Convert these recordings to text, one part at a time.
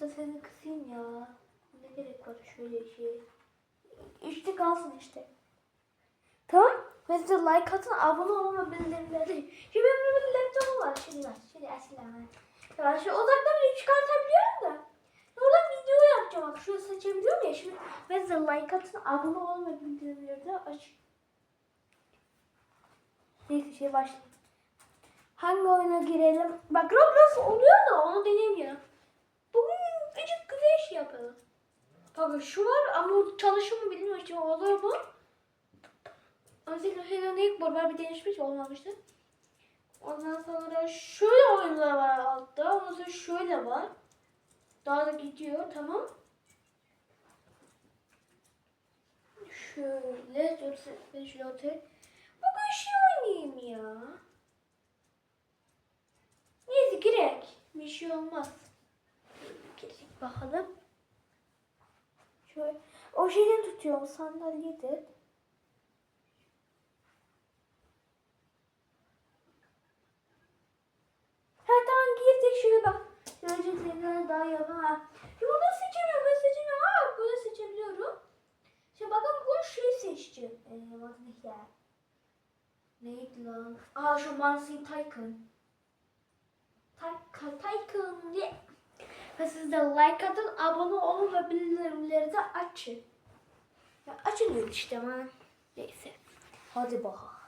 Hatta seni kısayım ya. Ne gerek var şöyle şey. İşte kalsın işte. Tamam. Ve like atın, abone olun ve bildirimleri. Şimdi benim bir laptopum var. Şimdi var. Şimdi eskilerden. Ya şu uzaktan bir çıkartabiliyorum da. Oradan video yapacağım. Bak şuraya seçebiliyorum ya. Şimdi ve like atın, abone olun ve bildirimleri de açın. Neyse şey başlayalım. Hangi oyuna girelim? Bak Roblox oluyor da onu güzel şey yapalım. Tabii şu var ama çalışır mı bilmiyorum işte olur mu? Özellikle Hello Neighbor var bir değişmiş olmamıştı. Ondan sonra şöyle oyunlar var altta. Ondan sonra şöyle var. Daha da gidiyor tamam. Şöyle dur ben şöyle oturayım. Bugün şey oynayayım ya. Neyse girek. Bir şey olmaz. Girek bakalım. Şöyle. O şeyden tutuyorum sandalyede. Ha tamam girdik şöyle bak. Göreceklerine daha yakın ha. Şimdi bunu seçemiyorum. Ben seçemiyorum. Ha böyle seçebiliyorum. Şimdi bakın bu şeyi seçeceğim. Ee, bak ne ya. Neydi lan? Aa şu Mansin Tycoon. Tycoon, Tycoon. Ve siz de like atın, abone olun ve bildirimleri de açın. Ya açın işte ama. Neyse. Hadi bakalım.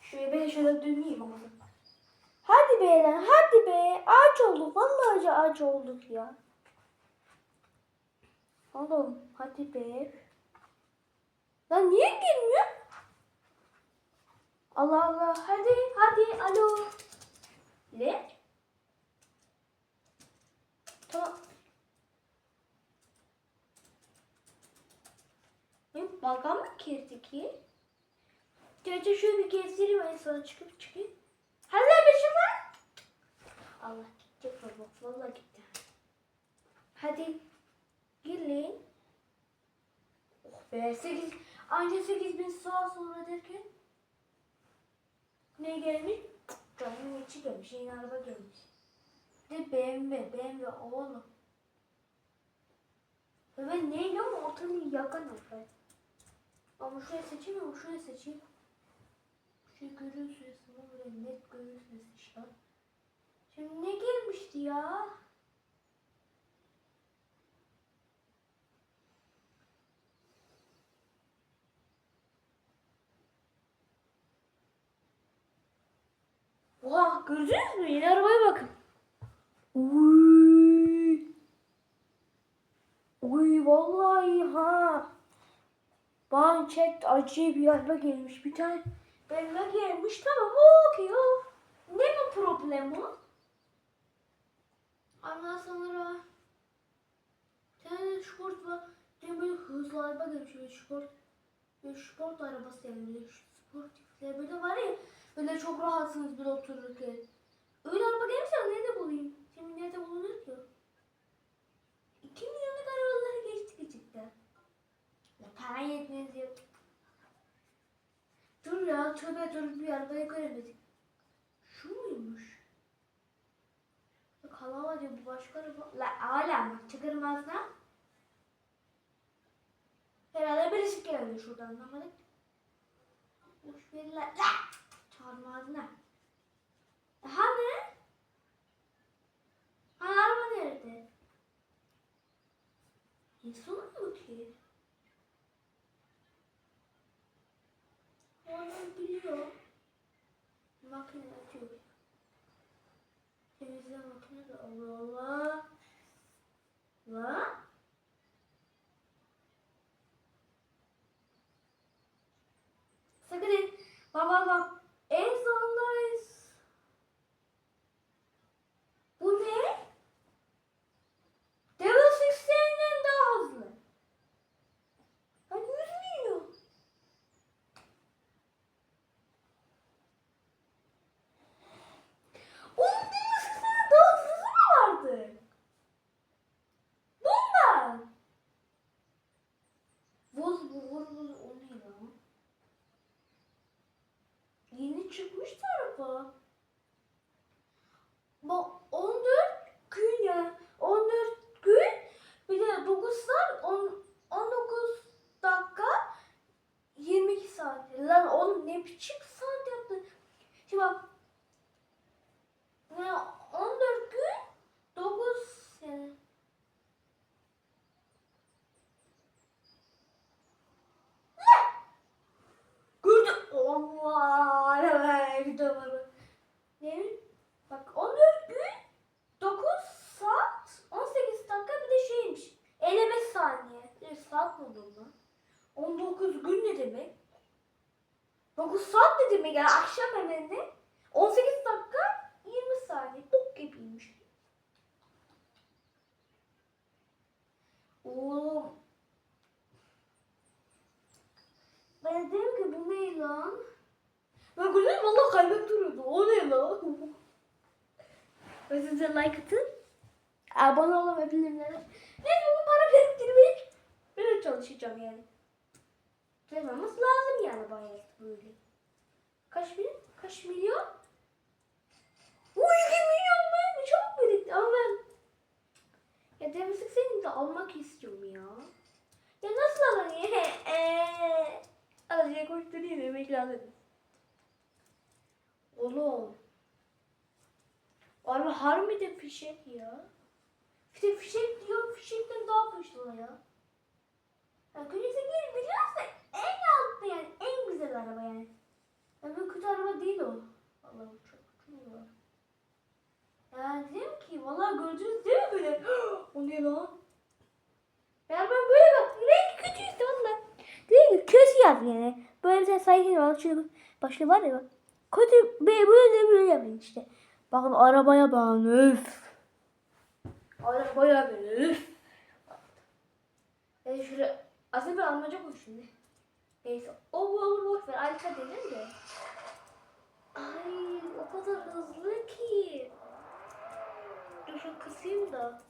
Şöyle ben şöyle döneyim ama. Hadi be lan hadi be. Ağaç olduk. Vallahi ağaç olduk ya. Oğlum hadi be. Lan niye girmiyor? Allah Allah. Hadi hadi alo. Ne? Tamam. Benim balkon mı girdi ki? Gerçi şöyle bir gezdireyim en sonra çıkıp çıkayım. Hadi bir şey var. Allah gidecek bak vallahi gitti. Hadi gelin. Oh be 8 anca 8 bin saat sonra derken ne gelmiş? Canımın içi gelmiş. Yeni araba gelmiş. De BMW. BMW oğlum. Ve ben neyle ama ortalığı yakan ben. Ama şuraya seçeyim ama şuraya seçeyim. Şu ama böyle net görüyorsunuz işte. Şimdi ne gelmişti ya? Oha gördünüz mü? Yeni arabaya bakın. Uy. Uy vallahi ha. Bana acayip bir araba gelmiş. Bir tane benimle gelmiş tamam o okuyor. Ne bu problem o? Ondan sonra bir tane var. Bir hızlı araba gelmiş. Sport, böyle sport arabası yani böyle var ya böyle çok rahatsınız böyle otururken. Öyle araba gelirse nerede bulayım? Şimdi nerede bulunur ki? 2 milyonluk arabaları geçtik gerçekten. Ya para yetmez ya. Dur ya tövbe dur bir arabayı göremedik. Şu muymuş? Kalamaca bu başka araba. La hala mı? Çıkarmaz lan. Herhalde birisi geldi şuradan anlamadık. Boş ver la. La! Çağırmaz lan. Aha ne? Ha araba nerede? İnsan mı ki? O adam biliyor. Makine açıyor. Temizle makine de Allah Allah. La? Sakın et. Baba bak. En sondayız. Bu ne? Devil 16'den daha hızlı. Ben 100 milyon. Onun Devil 16'den daha hızlı mı vardı? Bundan. Vuz bu vur vuz o ne lan? buçuk saat yaptı. Şimdi bak. Ne 14 gün 9 yani. Gördü. Allah. Evet. Gidiyorum. Ne? Bak 14 gün 9 saat 18 dakika bir de şeymiş. 55 saniye. Bir saat mi olur lan? 19 gün ne demek? 9 saat ne demek ya? Akşam hemen ne? 18 dakika 20 saniye. Bok gibiymiş. Oğlum. Ben dedim ki bu ne lan? Ben gördüm valla kalbim duruyordu. O ne lan? Ve size like atın. Abone olun ve bildirimleri. Neyse bu para biriktirmek. Böyle çalışacağım yani. Çalışmamız lazım yani bayağı böyle. Kaç bin? Kaç milyon? Uy 2 milyon ben çok birikti ama ben ya demiştik senin de almak istiyorum ya. Ya nasıl alın ya? Eee Azıcık koşturayım yemek lazım. Oğlum. Araba harbiden fişek ya. İşte fişek diyor, fişekten daha fışlı ya. Ya Köyese gel biliyorsa en altta yani en güzel araba yani. Ya böyle kötü araba değil o. Allah'ım çok kötü var. Ya dedim ki vallahi gördünüz değil mi böyle? o ne lan? Ya ben böyle bak rengi kötüyse valla. Değil mi? Kötü yap yani. Böyle bir tane sayı var. Şöyle başka var ya bak. Kötü böyle böyle böyle yapayım işte. Bakın arabaya bakın öf. Arabaya bir öf. Yani şöyle aslında bir almaca koy şimdi. Neyse o bu olur boş ver. Alfa dedim de. Ay o kadar hızlı ki. Dur şu kısayım da.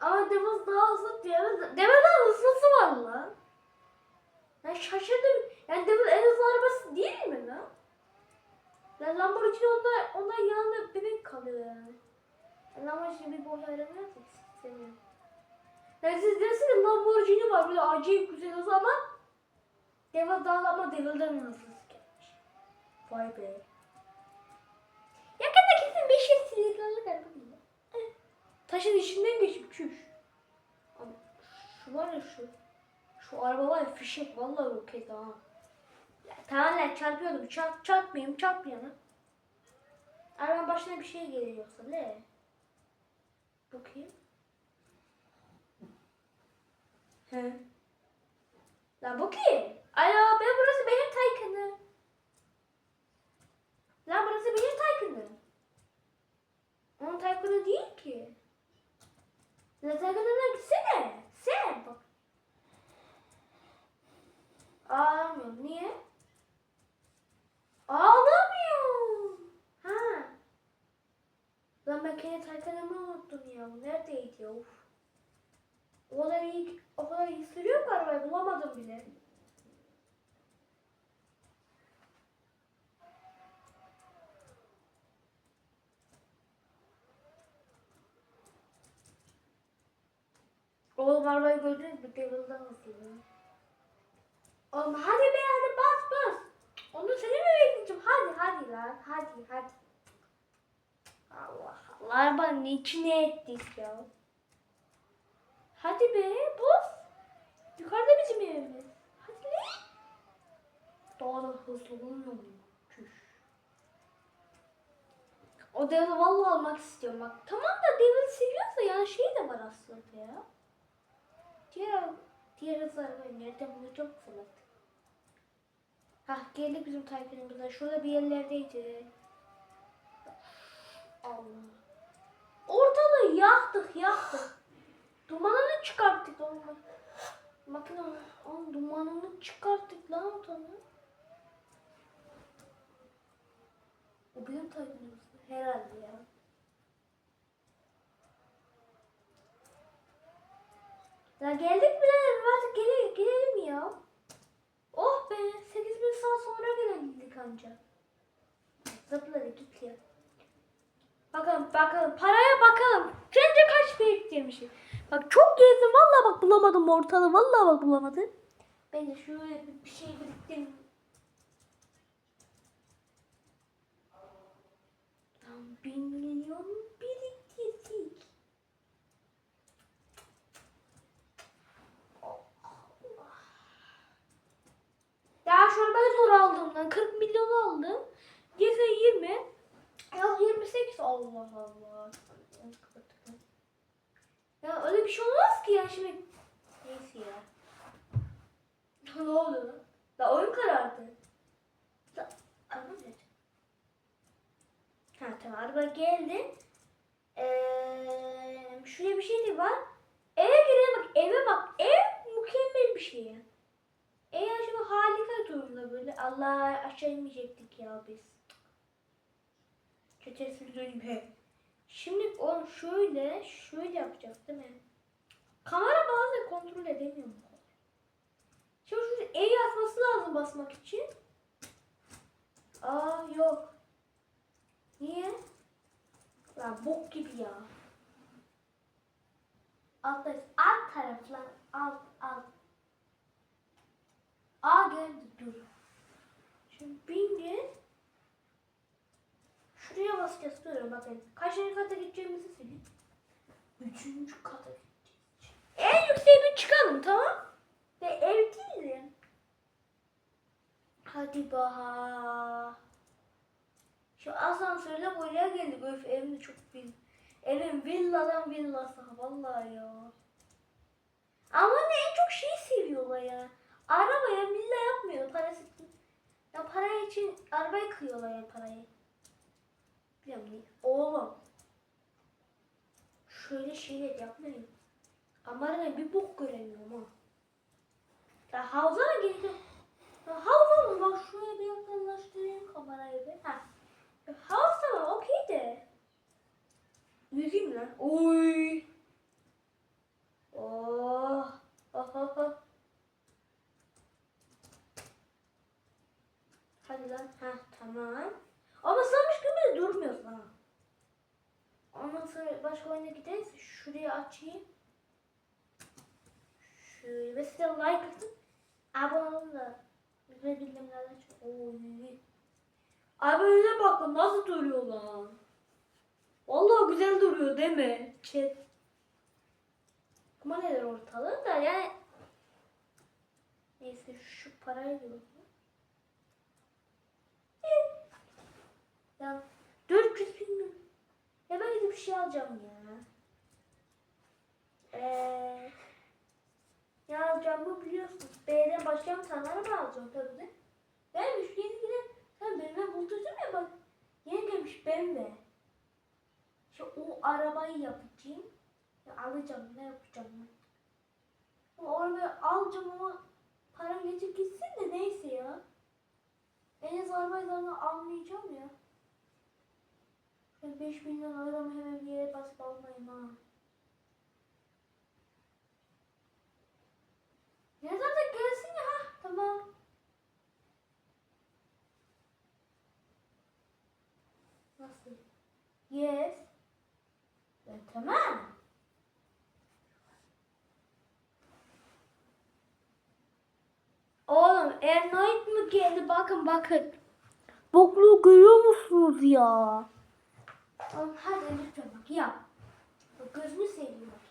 Ama Devil daha hızlı Devil, Devil daha hızlısı var lan. Ben şaşırdım. Yani Devil en hızlı arabası değil mi lan? Yani Lamborghini onda, ondan yanında bebek kalıyor yani. Yani Lamborghini bir boy ayrılmıyor ki istemiyorum. Yani siz dersiniz Lamborghini var böyle acayip güzel hızlı ama Devil daha ama Devil'den hızlı gelmiş. Vay be. Yakında kesin 500 sinirlerle araba değil. Eh, Taşın içinden geçip çüş. Ama şu var ya şu. Şu araba var ya fişek vallahi roket ha. Ya, tamam lan çarpıyordum. Çarp, çarpmayayım çarpmayalım. Arabanın başına bir şey gelir yoksa ne? Bakayım. He. Bu kim? Alo ben burası benim Taycan'ım. Lan burası benim Taycan'ım. Onun Taycan'ı değil ki. Lan Taycan'ına gitsene. Sen bak. Ağlamıyorum. Niye? Ağlamıyorum. Ha. Lan ben kendi Taycan'ımı unuttum ya. Neredeydi ya? Of. O kadar iyi, o kadar iyi sürüyor ki arabayı bulamadım bile. Oğlum arabayı gördünüz mü? Devil'dan hızlı. Oğlum hadi be hadi bas bas. Onu seni mi bekleyeceğim? Hadi hadi lan. Hadi hadi. Allah Allah. Arabanın içine ettik ya. Hadi be bas. Yukarıda bizim evimiz. Hadi lan. Daha da hızlı olmuyor. O devil vallahi almak istiyorum bak. Tamam da devil seviyorsa yani şey de var aslında ya. Diğer diğer hızları nereden bulacağım sana? Hah geldik bizim Taycan'ımıza. Şurada bir yerlerdeydi. Allah. Ortalığı yaktık yaktık. Dumanını çıkarttık onu. Makine onun dumanını çıkarttık lan ortalığı. O benim Taycan'ımız. Herhalde ya. Ya geldik mi lan? Artık gele, gelelim ya. Oh be 8000 saat sonra gelebildik anca. Zıpladı git ya. Bakalım bakalım paraya bakalım. Sence kaç biriktirmişim? Bak çok gezdim vallahi bak bulamadım ortalığı vallahi bak bulamadım. Ben de şöyle bir şey biriktirdim. Tam bin milyon Ya şunu ben zor aldım lan. 40 milyon aldım. Geze 20. Ya 28 Allah Allah. Ya öyle bir şey olmaz ki ya şimdi. Neyse ya. ne oldu? Da oyun karardı. Araba? Ha tamam araba geldi. Ee, şuraya bir şey de var. Eve girelim bak eve bak. Ev mükemmel bir şey ya. Ev şimdi harika durumda böyle. Allah aşağı inmeyecektik ya biz. Kötüsünü söyleyeyim he. Şimdi o şöyle şöyle yapacağız değil mi? Kamera bazen kontrol edemiyorum. Şimdi şurada E yazması lazım basmak için. Aa yok. Niye? Lan bok gibi ya. Altta alt taraf lan alt alt. Aa geldi dur. Şimdi bingi şuraya basacağız diyorum bakın. Kaçıncı kata gideceğimizi söyleyeyim. Üçüncü kata gideceğiz. En yükseğe bir çıkalım tamam. Ve ev değilim. Hadi baha. Şu asansörle buraya geldik. Öf evim çok büyük. Evim villadan villası. Vallahi ya. Ama ne en çok şeyi seviyorlar ya. Arabaya villa yapmıyor. Parası ya para için arabayı kıyıyorlar ya parayı. Biliyorum değil. Oğlum. Şöyle şeyler yapmayın. Ama arada bir bok göremiyorum ha. Ya havuza mı girdi? Ya havuza mı? Bak şuraya bir yakınlaştırayım kamerayı bir. Ha. Havuz tamam okey de. Yüzeyim lan. Oy. Oh. Oh oh oh. Hadi lan. Ha tamam. Ama sanmış gibi de durmuyorsun ha. Ondan sonra başka oyuna gideriz. Şuraya açayım. Şöyle ve size like atın. Abone olun da. Ve bildirimlerden çok. Oy. Abi öyle bak nasıl duruyor lan. Vallahi güzel duruyor değil mi? Chat. Ama neler ortalığı da yani. Neyse şu parayı diyorum. Ya 400 bin Ya ben gidip bir şey alacağım ya. Eee ne alacağımı biliyorsunuz. B'den başlayan tane araba alacağım tabii de. Gelmiş yeni giden. Sen benimle buluştun ya bak. Yeni gelmiş BMW. İşte o arabayı yapacağım. Ya alacağım ne yapacağım ben. O arabayı alacağım ama param geçip gitsin de neyse ya. En az arabayı zaten almayacağım ya. Ben 5 milyon aramı hemen bir yere basıp almayayım ha. Ya zaten gelsin ya tamam. Nasıl? Yes. Ya, tamam. Oğlum Ernoid mu geldi? Bakın bakın. Bokluğu görüyor musunuz ya? Oğlum hadi lütfen bak yap. Bak gözünü seveyim bak?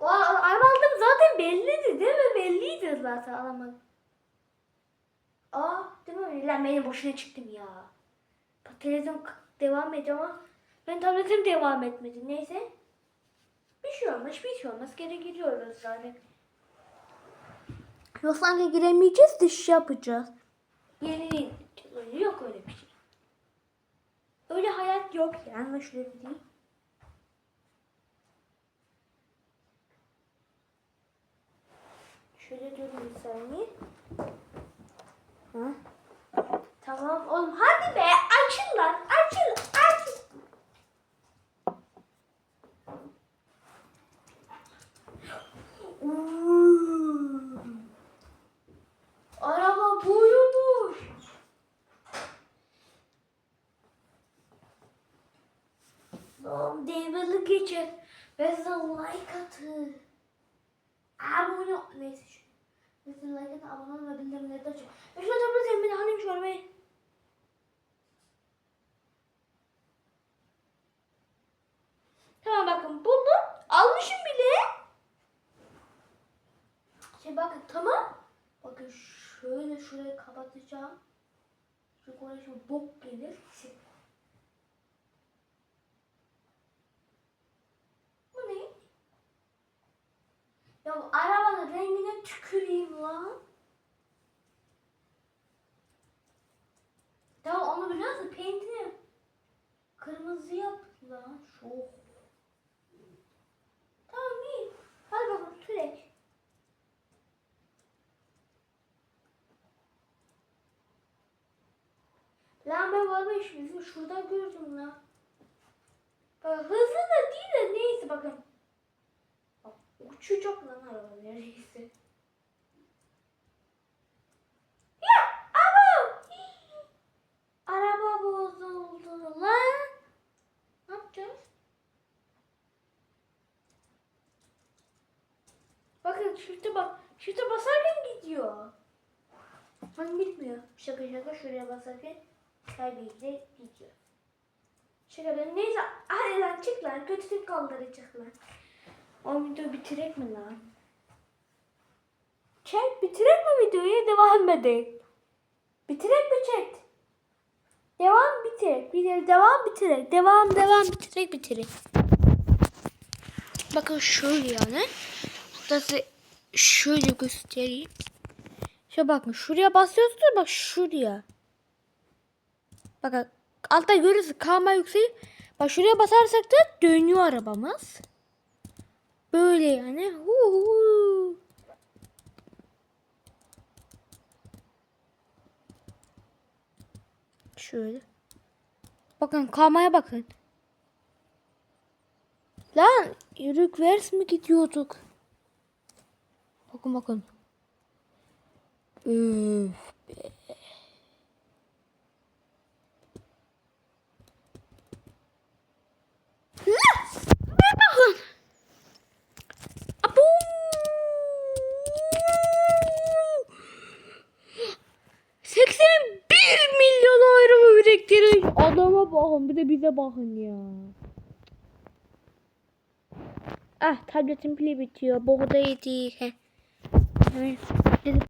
O araba aldım zaten belliydi değil mi? Belliydi zaten alamadım. Aa değil mi? Lan benim boşuna çıktım ya. Bak televizyon devam ediyor ama ben tabletim devam etmedi. Neyse. Bir şey olmaz, bir şey olmaz. Geri giriyoruz zaten. Yok sanki giremeyeceğiz de şey yapacağız. Yeni yok öyle bir şey. Öyle hayat yok yani. Diyeyim. Şöyle durun bir saniye. Ha? Tamam oğlum hadi be açın lan açın açın. Oo. Araba buymuş. Tamam geçer. Ve like atın. Abone ol. Neyse şu. Size like atın. Abone olun ve bildirimleri de açın. Ve şuna tablet emin halim çorbayı. Tamam bakın bunu almışım bile. Şey bakın tamam. Bakın şöyle şurayı kapatacağım. Çünkü oraya şimdi bok gelir. Şey. Bu ne? Ya bu arabanın rengine tüküreyim lan. Tamam onu biliyorsun paintini kırmızı yap lan. Çok. Tamam iyi. Hadi bakalım sürek. Lan ben varmış bizim şurada gördüm lan. Hızlı da değil de neyse bakın. Uçacak lan araba neredeyse. Ya ama araba bozuldu lan. Ne yapacağız? Bakın şurada bak. Şurada basarken gidiyor. Hani gitmiyor. Şaka şaka şuraya basarken de gidiyor. Şaka ben neyse hadi lan çık lan götünü kaldıracak lan. O video bitirek mi lan? Çek bitirek mi videoyu devam edelim. Bitirek mi çek? Devam bitirek. Bir devam bitirek. Devam devam bitirek bitirek. Bakın şöyle yani. Hatta şöyle göstereyim. Şöyle bakın şuraya basıyorsunuz bak şuraya. Bakın altta görüyorsunuz kalma yükseliyor. Bak şuraya basarsak da dönüyor arabamız. Böyle yani. Huhu. Şöyle. Bakın kalmaya bakın. Lan rükvers mi gidiyorduk? Bakın bakın. Üf be. Lan! Buraya bakın. Abu! Seksen bir milyon euro biriktirin. Adama bakın bir de bize bakın ya. Ah tabletin pili bitiyor. Boğda yedik. Heh. Evet.